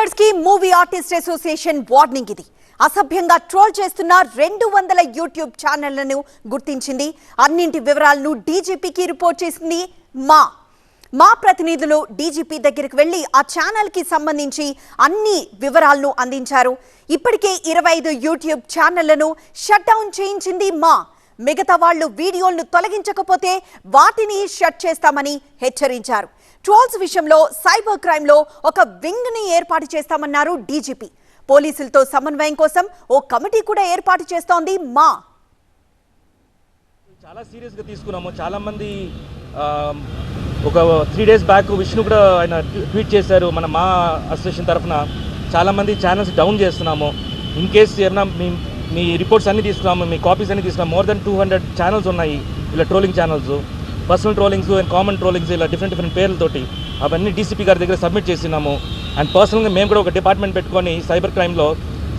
ట్రోలర్స్కి movie artist association warning ఇది. అసభ్యంగా troll చేస్తున్న రెండు వందల యూట్యూబ్ ఛానళ్ళను గుర్తించింది. అన్నింటి వివరాలను డీజీపీకి రిపోర్ట్ చేసింది మా. మా ప్రతినిధులు డీజీపీ దగ్గరికి వెళ్ళి ఆ ఛానల్కి సంబంధించి అన్ని వివరాలను అందించారు. ఇప్పటికే ఇరవై ఐదు యూట్యూబ్ ఛానళ్ళను షట్ డౌన్ చేయించింది మా. మిగతా వాళ్ళు వీడియోలను తొలగించకపోతే వాటిని షట్ చేస్తామని హెచ్చరించారు. ట్రోల్స్ విషయంలో సైబర్ క్రైమ్లో ఒక వింగ్ని ఏర్పాటు చేస్తామన్నారు డీజీపీ. పోలీసులతో సమన్వయం కోసం ఓ కమిటీ కూడా ఏర్పాటు చేస్తోంది మా. చాలా సీరియస్గా తీసుకున్నాము. చాలామంది ఒక త్రీ డేస్ బ్యాక్ విష్ణు కూడా ఆయన ట్వీట్ చేశారు మన మా అసోసియేషన్ తరఫున. చాలామంది ఛానల్స్ డౌన్ చేస్తున్నాము. ఇన్ కేస్ ఏమన్నా మేము మీ రిపోర్ట్స్ అన్ని తీసుకున్నాము మీ కాపీస్ అన్ని తీసుకున్నాము. More than two hundred channels ఉన్నాయి ఇలా trolling channels personal trollings and common trollings ఇలా డిఫరెంట్ డిఫరెంట్ పేర్లతోటి అవన్నీ డీసీపీ గారి దగ్గర సబ్మిట్ చేసినాము. అండ్ పర్సనల్గా మేము కూడా ఒక డిపార్ట్మెంట్ పెట్టుకొని సైబర్ క్రైమ్లో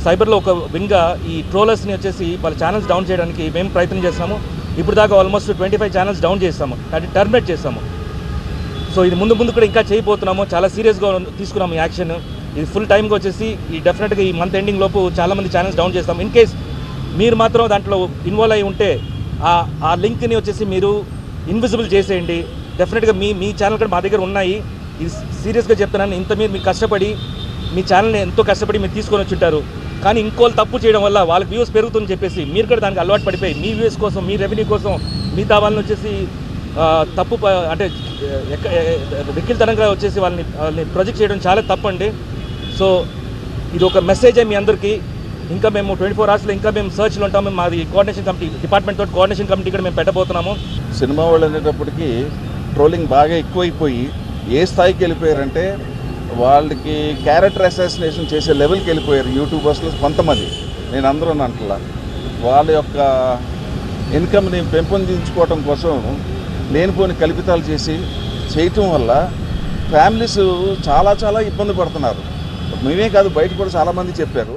సైబర్లో ఒక వింగ్గా ఈ ట్రోలర్స్ని వచ్చేసి వాళ్ళ ఛానల్స్ డౌన్ చేయడానికి మేము ప్రయత్నం చేస్తాము ఇప్పుడు దాకా almost twenty five channels down చేస్తాము అది టర్మినేట్ చేస్తాము సో ఇది ముందు ముందు కూడా ఇంకా చేయబోతున్నాము. చాలా సీరియస్గా తీసుకున్నాము యాక్షన్ ఇది ఫుల్ టైంకి వచ్చేసి ఈ డెఫినెట్గా ఈ మంత్ ఎండింగ్ లోపు చాలా మంది ఛానల్స్ డౌన్ చేస్తాం ఇన్ కేస్ మీరు మాత్రం దాంట్లో ఇన్వాల్వ్ అయి ఉంటే ఆ లింక్ని వచ్చేసి మీరు ఇన్విజిబుల్ చేసేయండి. డెఫినెట్గా మీ మీ ఛానల్ కూడా మా దగ్గర ఉన్నాయి. ఇది సీరియస్గా చెప్తున్నాను. ఇంత మీరు మీకు కష్టపడి మీ ఛానల్ని ఎంతో కష్టపడి మీరు తీసుకొని వచ్చి ఉంటారు. కానీ ఇంకోళ్ళు తప్పు చేయడం వల్ల వాళ్ళకి వ్యూస్ పెరుగుతుందని చెప్పేసి మీరు కూడా దానికి అలవాటు పడిపోయి మీ వ్యూస్ కోసం మీ రెవెన్యూ కోసం మీ వాళ్ళని వచ్చేసి తప్పు అంటే ఎక్క వచ్చేసి వాళ్ళని వాళ్ళని ప్రొజెక్ట్ చేయడం చాలా తప్పండి. సో ఇది ఒక మెసేజే మీ అందరికీ. ఇంకా మేము ట్వంటీ ఫోర్ అవర్స్లో ఇంకా మేము సర్చ్లో ఉంటాము మాది కోఆర్డినేషన్ కమిటీ డిపార్ట్మెంట్ తోటి కోఆర్డినేషన్ కమిటీ కూడా మేము పెట్టబోతున్నాము. సినిమా వాళ్ళు అనేటప్పటికీ ట్రోలింగ్ బాగా ఎక్కువైపోయి ఏ స్థాయికి వెళ్ళిపోయారంటే వాళ్ళకి క్యారెక్టర్ అసాసినేషన్ చేసే లెవెల్కి వెళ్ళిపోయారు యూట్యూబర్స్లో కొంతమంది. నేను అందరూ అంటలా. వాళ్ళ యొక్క ఇన్కమ్ని పెంపొందించుకోవటం కోసం లేనిపోని కల్పితాలు చేసి చేయటం వల్ల ఫ్యామిలీస్ చాలా చాలా ఇబ్బంది పడుతున్నారు. మేమే కాదు బయట కూడా చాలామంది చెప్పారు.